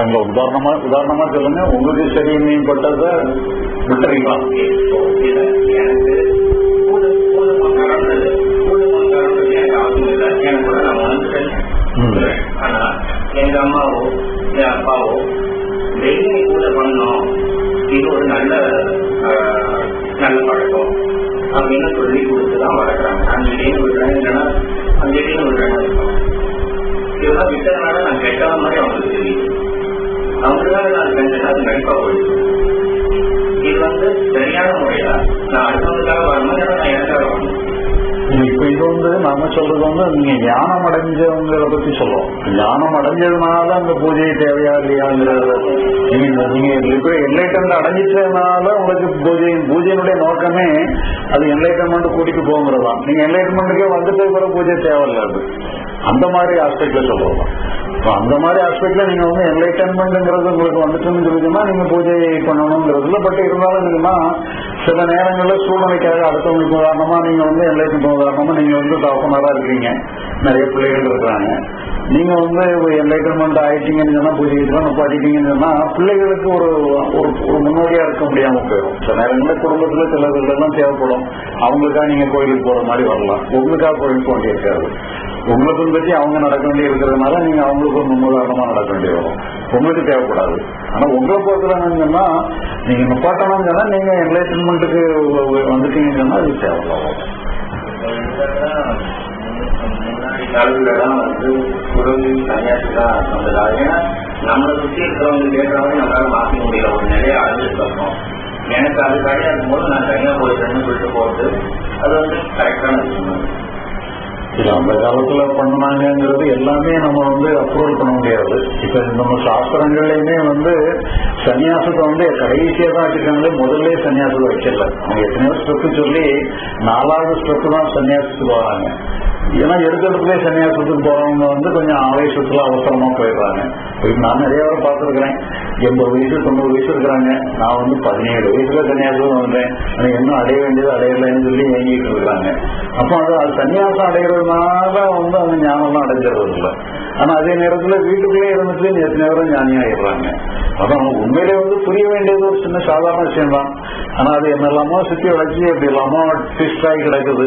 அங்க உதாரணமா உதாரணமா சொல்லுங்க. உங்களுக்கு சரி மேம்பட்டத விட்டுறீங்களா? ஆனா எங்க அம்மாவோ என் அப்பாவோ டெய்லி கூட பண்ணோம் இது ஒரு நல்ல நல்ல பழக்கம் அப்படின்னு சொல்லி கொடுத்துதான் வளர்க்குறாங்க. அஞ்சலின்னு விடுறாங்க என்னன்னா கண்டிப்பா இது வந்து சரியான நான் அடுத்தவங்களுக்காக வரணும் நான் எனக்காக வரணும். இப்ப இது வந்து நாம சொல்றது வந்து நீங்க ஞானம் அடைஞ்சவங்களை பத்தி சொல்லுவோம் ஞானம் அடைஞ்சதுனால அந்த பூஜை தேவையா இல்லையாங்கிறது நீங்க நீங்க அடைஞ்சிட்டதுனால உங்களுக்கு பூஜை பூஜையினுடைய நோக்கமே அது என்லைட்மெண்ட் கூட்டிட்டு போங்கிறதான் நீங்க என்லைட்மெண்ட்டுக்கே வந்துட்டு கூட பூஜை தேவையில்ல அது. அந்த மாதிரி ஆஸ்பெக்ட்ல சொல்லுவோம் அந்த மாதிரி ஆஸ்பெக்ட்ல நீங்க வந்து என்லைட்டன்மெண்ட்ங்கிறது உங்களுக்கு வந்துட்டுன்னு சொல்லிச்சுன்னா நீங்க பூஜை பண்ணணுங்கிறதுல பட் இருந்தாலும் நீங்கன்னா சில நேரங்கள்ல சூழ்நிலைக்காக அடுத்தவங்களுக்கு உதாரணமா நீங்க வந்து என்லைட்மெண்ட் உதாரணமா நீங்க வந்து டாப்பனரா இருக்கீங்க. நிறைய பிள்ளைகள் இருக்கிறாங்க. நீங்க வந்து என்லைட்டன்மெண்ட் ஆயிட்டீங்கன்னு சொன்னா பூஜைக்கு நிப்பாட்டிட்டீங்கன்னு சொன்னா பிள்ளைகளுக்கு ஒரு ஒரு இருக்க முடியாம போயிடும். சில நேரங்களில் குடும்பத்துல சில தான் தேவைப்படும். அவங்களுக்காக நீங்க கோயிலுக்கு போற மாதிரி வரலாம். உங்களுக்காக கோயிலுக்கு போக வேண்டியிருக்காது. உங்களை பின்பற்றி அவங்க நடக்க வேண்டிய இருக்கிறதுனால நீங்க அவங்களுக்கு ஒரு முன்னுதாரணமா நடக்க வேண்டிய வரும். உங்களுக்கு தேவைப்படாது. ஆனா உங்களை பொறுத்தவரைன்னு சொன்னா நீங்க நிப்பாட்டணும்னு சொன்னா நீங்க என்லைட்டன்மெண்ட்டுக்கு வந்துட்டீங்கன்னா அது தேவைப்படாது. முன்னாடி காலத்துல தான் வந்து குருவி சன்னியாசி தான் ஏன்னா நம்மளை சுற்றி இருக்கிறவங்க கேட்கறவங்க நம்மளால மாற்ற முடியல. ஒரு நிறைய அழிஞ்சிருக்கோம் எனக்கு அது கிடையாது. போது நான் தனியா தண்ணி குடுத்து போட்டு அது வந்து கரெக்டான விஷயம் இல்ல அந்த காலத்துல பண்ணாங்கிறது எல்லாமே நம்ம வந்து அப்ரூவல் பண்ண முடியாது. இப்ப நம்ம சாஸ்திரங்கள்லயுமே வந்து சன்னியாசத்தை வந்து கடைசியா தான் வச்சிருக்காங்களே முதல்ல சன்னியாசத்தை வைக்கல அவங்க எத்தனையோ ஸ்டெப் சொல்லி நாலாவது ஸ்டெப் தான் சன்னியாசத்துக்கு வராங்க. ஏன்னா எடுக்கிறதுலே சன்னியாசத்துக்கு போறவங்க வந்து கொஞ்சம் ஆவேசத்துல அவசரமா போயிடுறாங்க. நான் நிறைய பேர் பார்த்துருக்கிறேன். எண்பது வயசு தொண்ணூறு வயசு இருக்கிறாங்க. நான் வந்து பதினேழு வயசுல சன்னியாசம் வந்தேன் ஆனா இன்னும் அடைய வேண்டியது அடையலன்னு சொல்லி ஏங்கிட்டு இருக்கிறாங்க அப்போ அது அது சன்னியாசம் அடைகிறதுனால வந்து அந்த ஞானம்லாம் அடைஞ்சிடறது இல்லை. ஆனா அதே நேரத்துல வீட்டுக்குள்ளே இருந்துட்டு எத்தனை பேரும் ஞானியாயிடுறாங்க. அதான் உண்மையிலே வந்து புரிய வேண்டியது ஒரு சின்ன சாதாரண விஷயம் தான் ஆனா அது என்னெல்லாமோ சுத்தி வளர்ச்சி அப்படி இல்லாம ட்விஸ்ட் ஆகி கிடக்குது.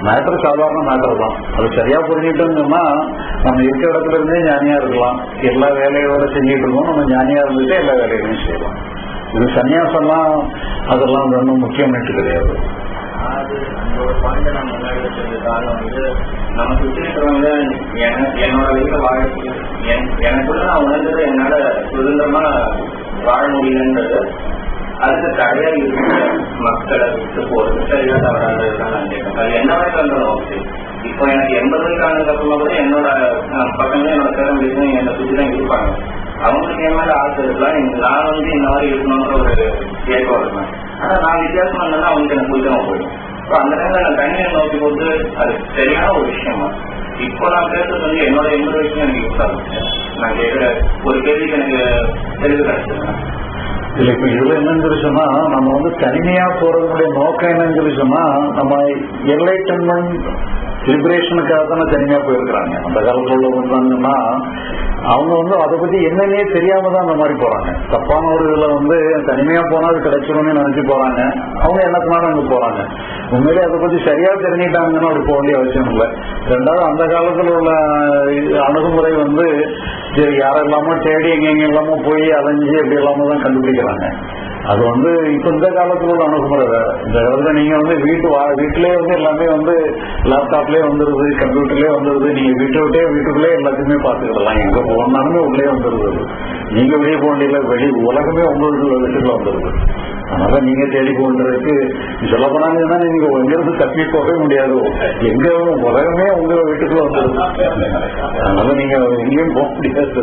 மேட்டர் சாதாரண மேட்டர் தான். அது சரியா புரிஞ்சுட்டோம்னா நம்ம இருக்கிற இடத்துல இருந்தே ஞானியா இருக்கலாம். எல்லா வேலையோட செஞ்சுட்டு இருக்கோம் நம்ம ஞானியா இருந்துட்டு எல்லா வேலைகளையும் செய்யலாம். இது சன்னியாசம்லாம் அதெல்லாம் ஒன்றும் முக்கியம்னுட்டு கிடையாது அது நான் வந்து நம்ம என்னோட வீட்டில் வாழ என்- எனக்குள்ள நான் உணர்ந்தது என்னால சுதந்திரமா வாழ முடியலன்றது. அதுக்கு தடையா இருக்கிற மக்களை விட்டு போறது சரியா தவறாதான் நான் கேட்பேன் அது என்ன மாதிரி இருந்தாலும் ஓகே இப்போ எனக்கு எண்பது வயசு ஆனதுக்கு அப்புறமா கூட என்னோட அஹ், பசங்க என்னோட பேரம்படிக்கும் என்னை சுற்றி தான் இருப்பாங்க அவங்களுக்கு என் மேல ஆசை இருக்கலாம் நான் வந்து இந்த மாதிரி இருக்கணும்ன்ற ஒரு கேட்க இருக்கேன் ஆனா நான் வித்தியாசமா இருந்தாலும் அவங்களுக்கு எனக்கு பிடிக்காம போயிடும் இப்போ அந்த நேரத்தில் நான் தண்ணியை நோக்கி போது அது சரியான ஒரு விஷயமா இப்போ நான் பேசுறது வந்து என்னோட எண்பது வயசுல எனக்கு யூஸ் ஆகும் நான் கேட்கிற ஒரு கேள்விக்கு எனக்கு தெளிவு கிடைச்சிருக்கேன் இல்ல இப்ப இது என்னன்னு சொல்லி சொன்னா நம்ம வந்து தனிமையா போறதுடைய நோக்கம் என்னன்னு சொல்லி சொன்னா நம்ம என்லைட்டன்மெண்ட் லிபரேஷனுக்காக தானே தனிமையா போயிருக்கிறாங்க. அந்த காலத்துல உள்ளவங்கன்னா அவங்க வந்து அதை பத்தி என்னன்னே தெரியாம தான் அந்த மாதிரி போறாங்க. தப்பான ஒரு இதுல வந்து தனிமையா போனா அது கிடைச்சிடும்னு நினைச்சு போறாங்க. அவங்க என்னத்தினாலும் அங்க போறாங்க. உண்மையிலே அதை பத்தி சரியா தெரிஞ்சுட்டாங்கன்னு அப்படி போக வேண்டிய அவசியம் இல்லை. ரெண்டாவது அந்த காலத்துல உள்ள அணுகுமுறை வந்து சரி யாரெல்லாமோ தேடி எங்க எல்லாமோ போய் அலைஞ்சு அப்படி எல்லாமோ தான் கண்டுபிடிக்கிறாங்க. அது வந்து இப்ப இந்த காலத்துல உள்ள அணுகுமுறை வேற. இந்த காலத்துல நீங்க வந்து வீட்டு வா- வீட்டிலேயே வந்து எல்லாமே வந்து லேப்டாப்லயே வந்துருது கம்ப்யூட்டர்லயே வந்துருது. நீங்க வீட்டை விட்டே வீட்டுக்குள்ளே எல்லாத்தையுமே பாத்துக்கிடலாம் எங்க போனாலுமே உள்ளே வந்துருது. நீங்க வெளியே போக வேண்டியதில்லை வெளி உலகமே உங்களுக்கு வீட்டுக்குள்ள வந்துருது. அதனால நீங்க தேடி போன்றதுக்கு சொல்ல போனாங்கன்னா நீங்க எங்கிருந்து தப்பி போகவே முடியாது. எங்க உலகமே உங்க வீட்டுக்குள்ள வந்துடும் அதனால நீங்க எங்கேயும் போக முடியாது.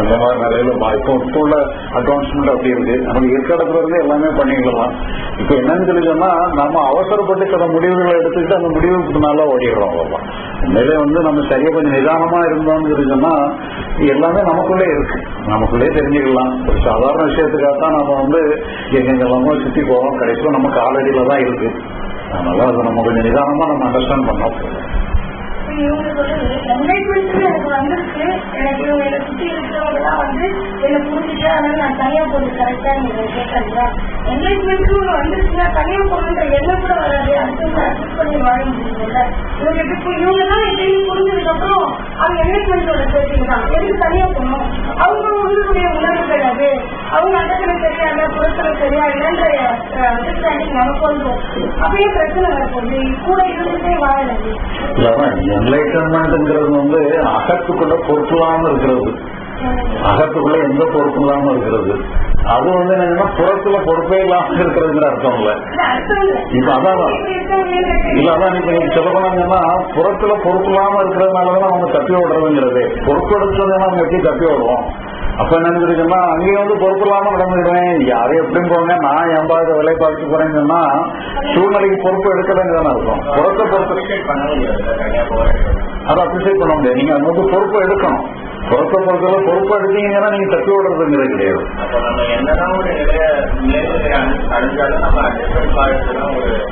அந்த மாதிரி நிலையில இப்போ இப்போ உள்ள அட்வான்ஸ்மெண்ட் அப்படி இருக்கு. நம்ம இருக்கிற இருந்து எல்லாமே பண்ணிக்கலாம் இப்போ என்னன்னு சொல்லி சொன்னா நம்ம அவசரப்பட்டு சில முடிவுகளை எடுத்துக்கிட்டு அந்த முடிவுக்கு நல்லா ஓடிடுறோம் அவ்வளவுதான் உண்மையிலே வந்து நம்ம சரியா கொஞ்சம் நிதானமா இருந்தோம்னு சொல்லி சொன்னா எல்லாமே நமக்குள்ளே இருக்கு. நமக்குள்ளே தெரிஞ்சுக்கலாம். ஒரு சாதாரண விஷயத்துக்காக தான் நம்ம வந்து எங்கெங்கெல்லாமோ சுத்தி போவோம் கிடைக்கும் நம்ம காலடியில தான் இருக்கு. அதனால அதை நம்ம கொஞ்சம் நிதானமா நம்ம அண்டர்ஸ்டாண்ட் பண்ணோம். இவங்க சொல்றது எனக்கு வந்திருக்கு எனக்கு என்னை இருக்கிறவங்க தான் வந்து என்னை நான் தனியா போட்டு கரெக்டா நீங்க கேட்கறீங்க என்கேஜ்மெண்ட்டும் வந்துருச்சுன்னா தனியா போகணுன்ற எண்ணம் கூட வராது அடுத்து அட்ஜஸ்ட் பண்ணி வாழ முடியும்ல இவங்க இப்போ இவங்க தான் எப்படின்னு புரிஞ்சதுக்கு அப்புறம் அவங்க என்கேஜ்மெண்டோட என்லைட்டன்மெண்ட்ங்கிறது வந்து அகத்துக்குள்ள பொறுப்பில்லாம இருக்கிறது. அகத்துக்குள்ள எந்த பொறுப்பு இல்லாம இருக்கிறது? அது வந்து என்னன்னா புறத்துல பொறுப்பே இல்லாம இருக்கிறதுங்கிற அர்த்தம் இல்ல. இல்லை இப்ப அதான் இல்ல அதான் இப்ப நீங்க சொல்ல போனாங்கன்னா புறத்துல பொறுப்பு இல்லாம இருக்கிறதுனாலதான் அவங்க தப்பி விடுறதுங்கிறது பொறுப்பு எடுத்ததுன்னா அவங்க எப்படி தப்பி விடுவோம் அப்ப என்ன நினைச்சிருக்கேன்னா அங்கேயும் வந்து பொறுப்பு இல்லாம நடந்துக்கிறேன் யாரும் எப்படின்னு போங்க நான் எண்பாவது விலை பார்த்து போறேன்னு சொன்னா சூழ்நிலைக்கு பொறுப்பு எடுக்கலன்னு தானே அர்த்தம் பொறுத்த பொறுப்பு பண்ண முடியாது அதை அப்ரிசியேட் பண்ண முடியாது. நீங்க அது வந்து பொறுப்பை எடுக்கணும். பொறுத்த பொறுத்தவரை பொறுப்பை எடுத்தீங்கன்னா நீங்க தப்பி விடுறதுங்கிறது கிடையாது. அப்போ நம்ம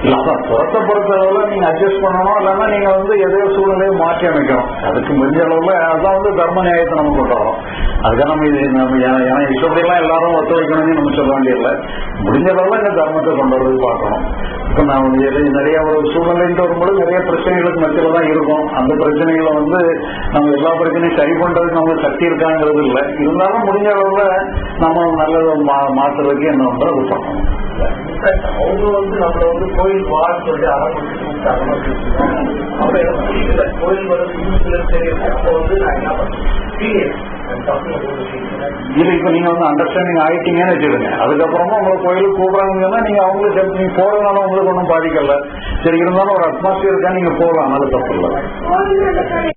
இல்ல அதான் பொறுத்தளவுல நீங்க அட்ஜஸ்ட் பண்ணணும். இல்லைன்னா நீங்க வந்து எதையோ சூழ்நிலையை மாற்றி அமைக்கணும். அதுக்கு முடிஞ்ச அளவுல அதான் வந்து தர்ம நியாயத்தை நம்ம கொண்டு வரோம் அதுக்காக நம்ம இது நம்ம ஏன்னா ஏன்னா எல்லாரும் ஒத்துழைக்கணும்னு நம்ம சொல்ல வேண்டியதில்லை. முடிஞ்ச அளவுல இந்த தர்மத்தை கொண்டு வரது பார்க்கணும். இப்ப நான் வந்து நிறைய ஒரு சூழ்நிலைன்ட்டு வரும்போது நிறைய பிரச்சனைகளுக்கு மத்தியில தான் இருக்கும். அந்த பிரச்சனைகளை வந்து நம்ம எல்லா பிரச்சனையும் சரி பண்றதுக்கு நமக்கு சக்தி இருக்காங்கிறது இல்லை. இருந்தாலும் முடிஞ்ச அளவுல நம்ம நல்லது மா- மாற்றுறதுக்கு என்ன பண்றோம் அது பண்ணணும். அவங்க வந்து நம்மள வந்து கோயில் வாழ் சொல்லி ஆரம்பிச்சு அப்புறம் கோயில் வந்து யூஸ்ல வந்து நான் என்ன பண்ணுறேன் இது இப்ப நீங்க வந்து அண்டர்ஸ்டாண்டிங் ஆயிட்டீங்கன்னு வச்சுக்கோங்க. அதுக்கப்புறமா உங்களை கோயிலுக்கு கூப்பிடுறாங்கன்னா நீங்க அவங்களுக்கு நீங்க போறதுனால உங்களுக்கு ஒன்றும் பாதிக்கல. சரி இருந்தாலும் ஒரு அட்மாஸ்பியர் தான் நீங்க போகலாம் அது தப்பு இல்லை.